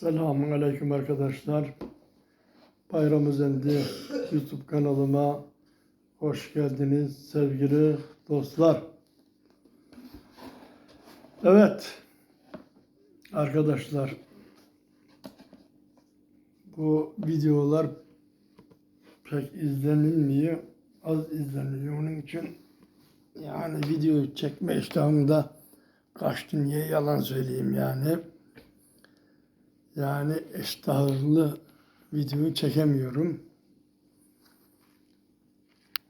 Selamun Aleyküm arkadaşlar. Bayram Özendi YouTube kanalıma hoş geldiniz sevgili dostlar. Evet arkadaşlar bu videolar pek izlenilmiyor. Az izleniliyor. Onun için yani video çekme iştahımda kaçtı. Niye yalan söyleyeyim yani. Yani iştahlı video çekemiyorum.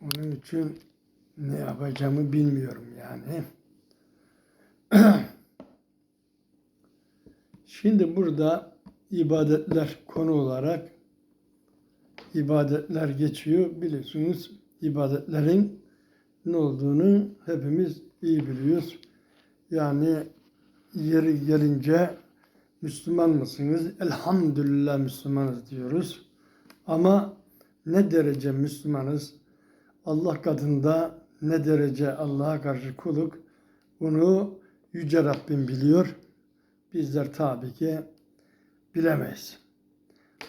Onun için ne yapacağımı bilmiyorum yani. Şimdi burada ibadetler konu olarak ibadetler geçiyor. Biliyorsunuz ibadetlerin ne olduğunu hepimiz iyi biliyoruz. Yani yeri gelince Müslüman mısınız? Elhamdülillah Müslümanız diyoruz. Ama ne derece Müslümanız? Allah katında ne derece Allah'a karşı kuluk? Bunu Yüce Rabbim biliyor. Bizler tabii ki bilemeyiz.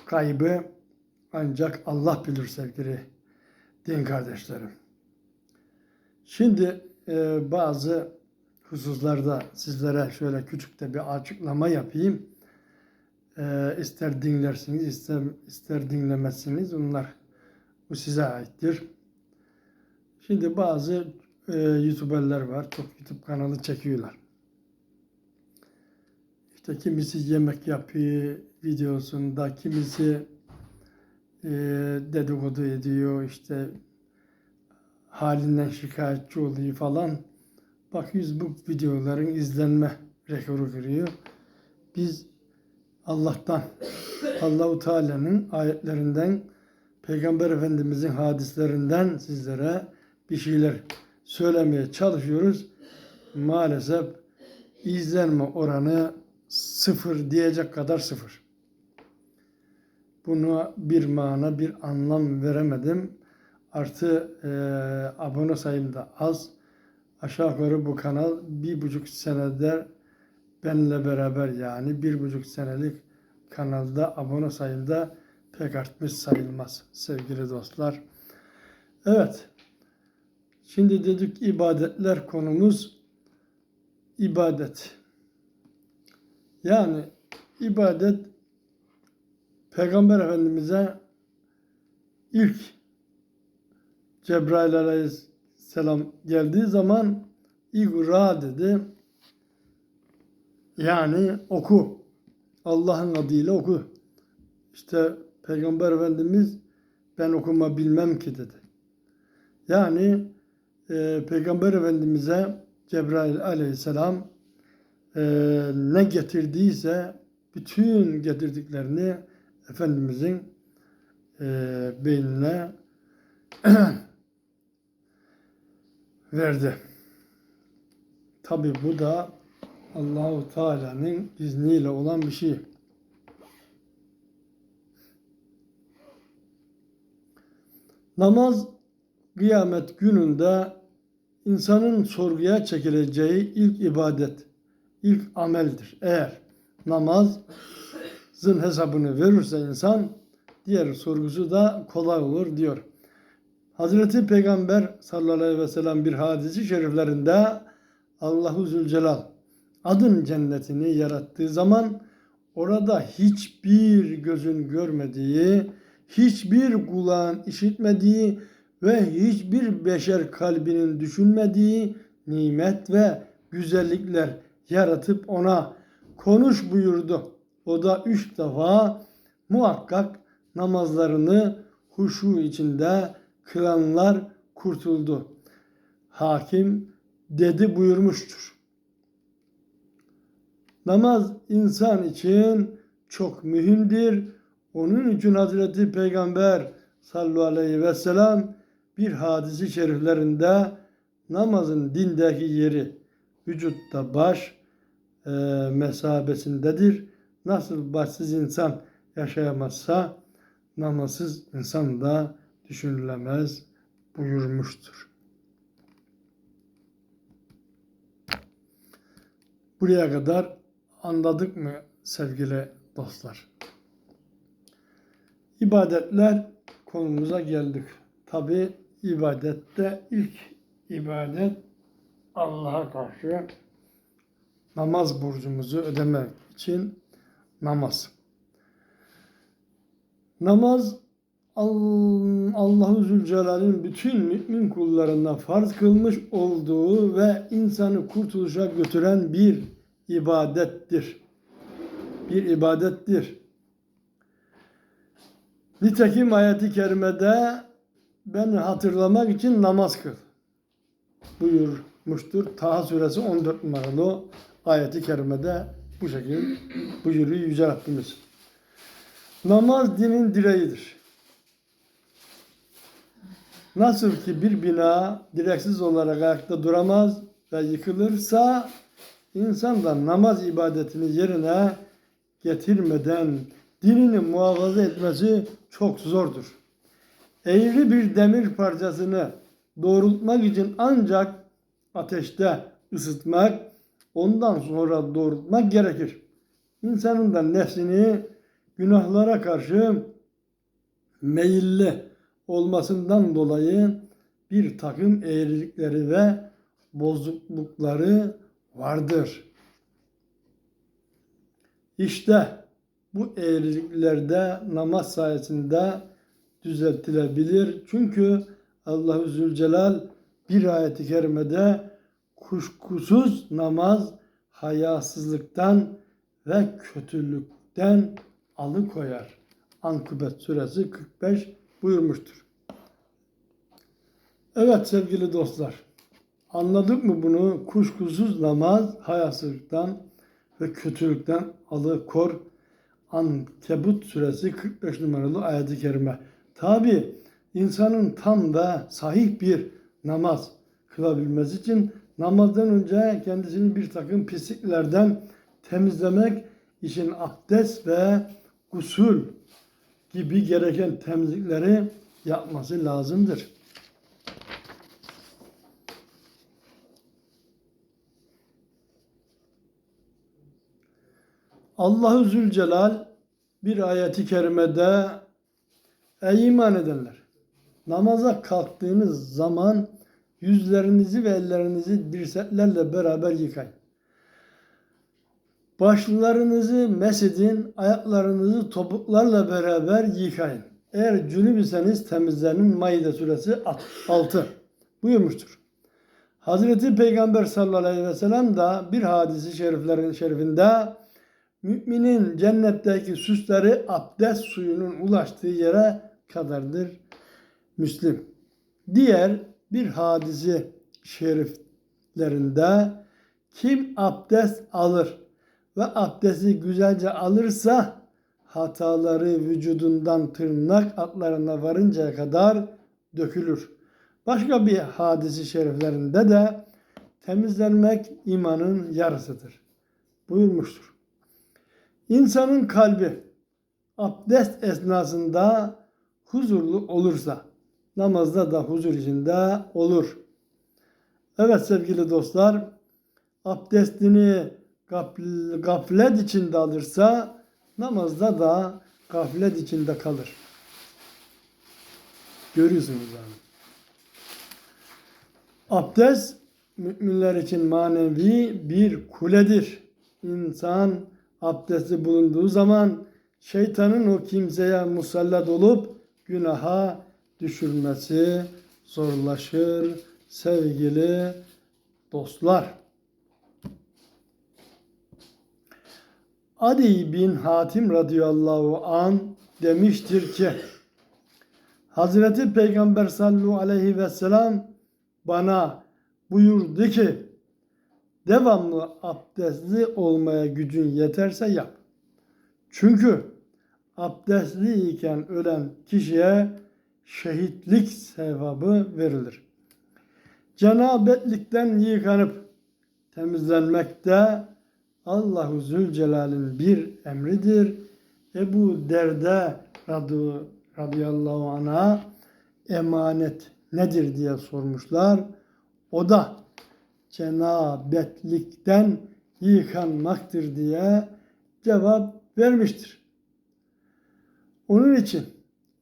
Kaybı ancak Allah bilir sevgili din kardeşlerim. Şimdi e, bazı hususlarda sizlere şöyle küçük de bir açıklama yapayım. E, ister dinlersiniz, ister, ister dinlemezsiniz. Onlar bu size aittir. Şimdi bazı e, YouTuber'ler var. Çok YouTube kanalı çekiyorlar. İşte kimisi yemek yapıyor videosunda, kimisi e, dedikodu ediyor, işte halinden şikayetçi oluyor falan. Bakıyoruz bu videoların izlenme rekoru kırıyor. Biz Allah'tan, Allahu Teala'nın ayetlerinden, Peygamber Efendimizin hadislerinden sizlere bir şeyler söylemeye çalışıyoruz. Maalesef izlenme oranı sıfır diyecek kadar sıfır. Buna bir mana, bir anlam veremedim. Artı e, abone sayım da az. Aşağı yukarı bu kanal bir buçuk senedir benimle beraber yani bir buçuk senelik kanalda abone sayımda pek artmış sayılmaz sevgili dostlar. Evet. Şimdi dedik ibadetler konumuz ibadet. Yani ibadet Peygamber Efendimiz'e ilk Cebrail Aleyhisselam geldiği zaman İgra dedi. Yani oku. Allah'ın adıyla oku. İşte Peygamber Efendimiz ben okuma bilmem ki dedi. Yani e, Peygamber Efendimiz'e Cebrail Aleyhisselam e, ne getirdiyse bütün getirdiklerini Efendimizin e, beynine verdi. Tabi bu da Allahu Teala'nın izniyle olan bir şey. Namaz kıyamet gününde insanın sorguya çekileceği ilk ibadet, ilk ameldir. Eğer namazın hesabını verirse insan diğer sorgusu da kolay olur diyor. Hazreti Peygamber sallallahu aleyhi ve sellem bir hadisi şeriflerinde Allahu Zülcelal adın cennetini yarattığı zaman orada hiçbir gözün görmediği, hiçbir kulağın işitmediği ve hiçbir beşer kalbinin düşünmediği nimet ve güzellikler yaratıp ona konuş buyurdu. O da üç defa muhakkak namazlarını huşu içinde kılanlar kurtuldu. Hakim dedi buyurmuştur. Namaz insan için çok mühimdir. Onun için Hazreti Peygamber sallallahu aleyhi ve sellem bir hadisi şeriflerinde namazın dindeki yeri vücutta baş e, mesabesindedir. Nasıl başsız insan yaşayamazsa namazsız insan da düşünülemez buyurmuştur. Buraya kadar anladık mı sevgili dostlar. İbadetler konumuza geldik. Tabi ibadette ilk ibadet Allah'a karşı namaz borcumuzu ödemek için namaz. Namaz Allahu Zülcelal'in bütün mümin kullarına farz kılmış olduğu ve insanı kurtuluşa götüren bir ibadettir. Bir ibadettir. Nitekim ayeti kerimede beni hatırlamak için namaz kıl buyurmuştur. Taha suresi 14 numaralı ayeti kerimede bu şekilde buyuruyor Yüce Rabbimiz. Namaz dinin direğidir. Nasıl ki bir bina direksiz olarak ayakta duramaz ve yıkılırsa insan da namaz ibadetini yerine getirmeden dinini muhafaza etmesi çok zordur. Eğri bir demir parçasını doğrultmak için ancak ateşte ısıtmak, ondan sonra doğrultmak gerekir. İnsanın da nefsini günahlara karşı meyilli olmasından dolayı bir takım eğrilikleri ve bozuklukları vardır. İşte bu eğriliklerde namaz sayesinde düzeltilebilir. Çünkü Allahu Zülcelal bir ayeti kerimede kuşkusuz namaz hayasızlıktan ve kötülükten alıkoyar. Ankubet suresi 45 buyurmuştur. Evet sevgili dostlar. Anladık mı bunu? Kuşkusuz namaz hayasızlıktan ve kötülükten alıkor. Ankebut suresi 45 numaralı ayet-i kerime. Tabi insanın tam da sahih bir namaz kılabilmesi için namazdan önce kendisini bir takım pisliklerden temizlemek için abdest ve gusül gibi gereken temizlikleri yapması lazımdır. Allahu Zülcelal bir ayeti kerimede Ey iman edenler! Namaza kalktığınız zaman yüzlerinizi ve ellerinizi dirseklerle beraber yıkayın. Başlarınızı mesedin, ayaklarınızı topuklarla beraber yıkayın. Eğer cünüp iseniz temizlenin Maide suresi 6 buyurmuştur. Hazreti Peygamber sallallahu aleyhi ve sellem da bir hadisi şeriflerin şerifinde müminin cennetteki süsleri abdest suyunun ulaştığı yere kadardır. Müslim. Diğer bir hadisi şeriflerinde kim abdest alır ve abdesti güzelce alırsa hataları vücudundan tırnak atlarına varıncaya kadar dökülür. Başka bir hadisi şeriflerinde de temizlenmek imanın yarısıdır. Buyurmuştur. İnsanın kalbi abdest esnasında huzurlu olursa namazda da huzur içinde olur. Evet sevgili dostlar, abdestini gaflet içinde alırsa namazda da gaflet içinde kalır. Görüyorsunuz yani. Abdest müminler için manevi bir kuledir. İnsan abdesti bulunduğu zaman şeytanın o kimseye musallat olup günaha düşürmesi zorlaşır sevgili dostlar. Adi bin Hatim radıyallahu an demiştir ki Hazreti Peygamber sallallahu aleyhi ve sellem bana buyurdu ki devamlı abdestli olmaya gücün yeterse yap. Çünkü abdestli iken ölen kişiye şehitlik sevabı verilir. Cenabetlikten yıkanıp temizlenmekte Allahu Zülcelal'in bir emridir. Ebu Derde radu, radıyallahu anh'a emanet nedir diye sormuşlar. O da cenabetlikten yıkanmaktır diye cevap vermiştir. Onun için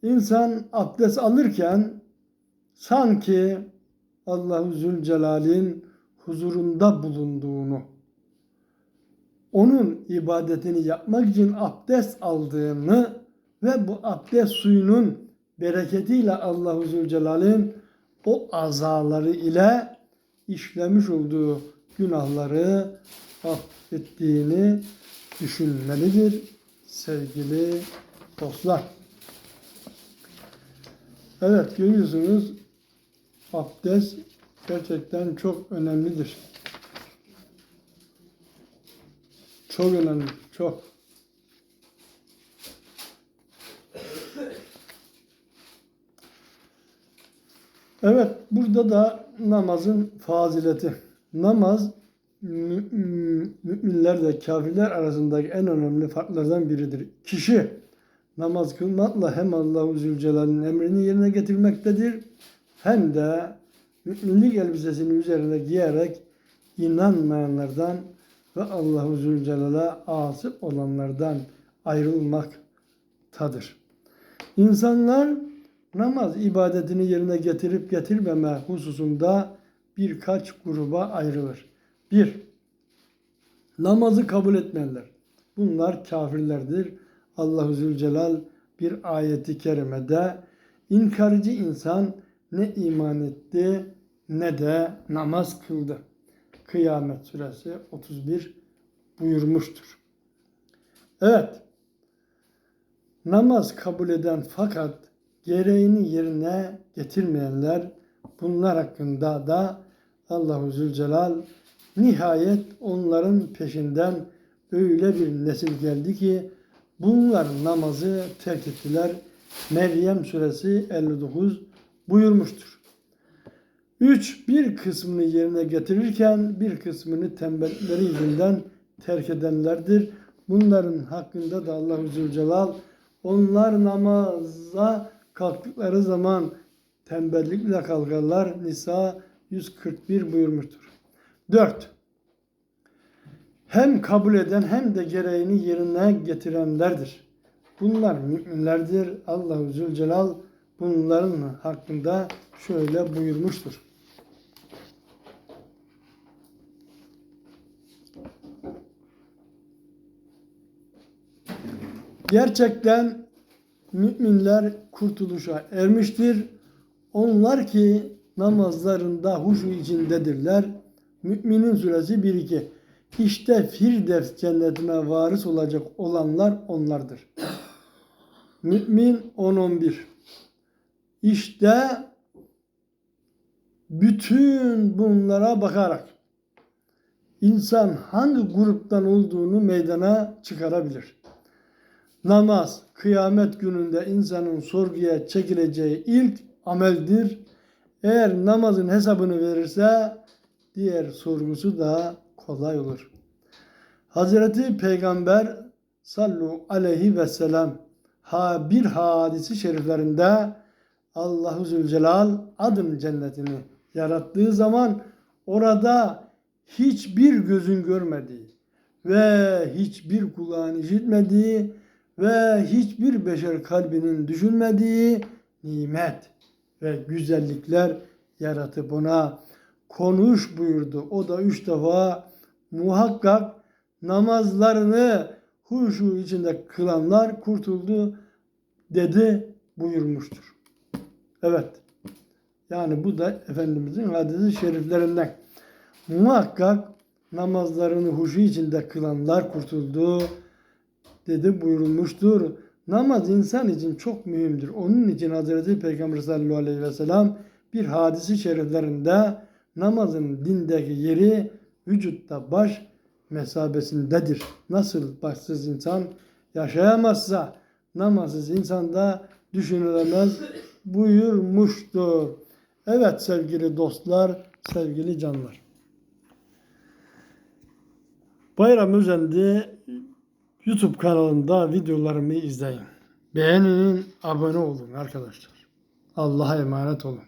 insan abdest alırken sanki Allahu Zülcelal'in huzurunda bulunduğunu, onun ibadetini yapmak için abdest aldığını ve bu abdest suyunun bereketiyle Allahu Zülcelal'in o azaları ile işlemiş olduğu günahları affettiğini düşünmelidir sevgili dostlar. Evet görüyorsunuz abdest gerçekten çok önemlidir. Çok önemli, çok. Evet, burada da namazın fazileti. Namaz mü- mü- müminlerle kafirler arasındaki en önemli farklardan biridir. Kişi namaz kılmakla hem Allahu Zülcelal'in emrini yerine getirmektedir hem de müminlik elbisesini üzerine giyerek inanmayanlardan ve Allahu Zülcelal'e asi olanlardan ayrılmaktadır. İnsanlar namaz ibadetini yerine getirip getirmeme hususunda birkaç gruba ayrılır. Bir, namazı kabul etmeyenler. Bunlar kafirlerdir. Allahu Zülcelal bir ayeti kerimede inkarcı insan ne iman etti ne de namaz kıldı. Kıyamet suresi 31 buyurmuştur. Evet, namaz kabul eden fakat gereğini yerine getirmeyenler bunlar hakkında da Allahu Zülcelal nihayet onların peşinden öyle bir nesil geldi ki bunlar namazı terk ettiler. Meryem suresi 59 buyurmuştur. Üç, bir kısmını yerine getirirken bir kısmını tembellikleri yüzünden terk edenlerdir. Bunların hakkında da Allahu Zülcelal onlar namaza kalktıkları zaman tembellikle kalkarlar. Nisa 141 buyurmuştur. 4. Hem kabul eden hem de gereğini yerine getirenlerdir. Bunlar müminlerdir. Allahu Zülcelal bunların hakkında şöyle buyurmuştur. Gerçekten müminler kurtuluşa ermiştir. Onlar ki namazlarında huşu içindedirler. Müminin suresi 1-2. İşte Firdevs cennetine varis olacak olanlar onlardır. Mümin 10-11. İşte bütün bunlara bakarak insan hangi gruptan olduğunu meydana çıkarabilir. Namaz kıyamet gününde insanın sorguya çekileceği ilk ameldir. Eğer namazın hesabını verirse diğer sorgusu da kolay olur. Hazreti Peygamber sallu aleyhi ve sellem ha bir hadisi şeriflerinde Allahu Zülcelal adım cennetini yarattığı zaman orada hiçbir gözün görmediği ve hiçbir kulağın işitmediği ve hiçbir beşer kalbinin düşünmediği nimet ve güzellikler yaratıp ona konuş buyurdu. O da üç defa muhakkak namazlarını huşu içinde kılanlar kurtuldu dedi buyurmuştur. Evet. Yani bu da Efendimizin hadisi şeriflerinden. Muhakkak namazlarını huşu içinde kılanlar kurtuldu dedi buyurulmuştur. Namaz insan için çok mühimdir. Onun için Hazreti Peygamber sallallahu aleyhi ve sellem bir hadisi şeriflerinde namazın dindeki yeri vücutta baş mesabesindedir. Nasıl başsız insan yaşayamazsa namazsız insan da düşünülemez buyurmuştur. Evet sevgili dostlar, sevgili canlar. Bayram Özendi YouTube kanalında videolarımı izleyin. Beğenin, abone olun arkadaşlar. Allah'a emanet olun.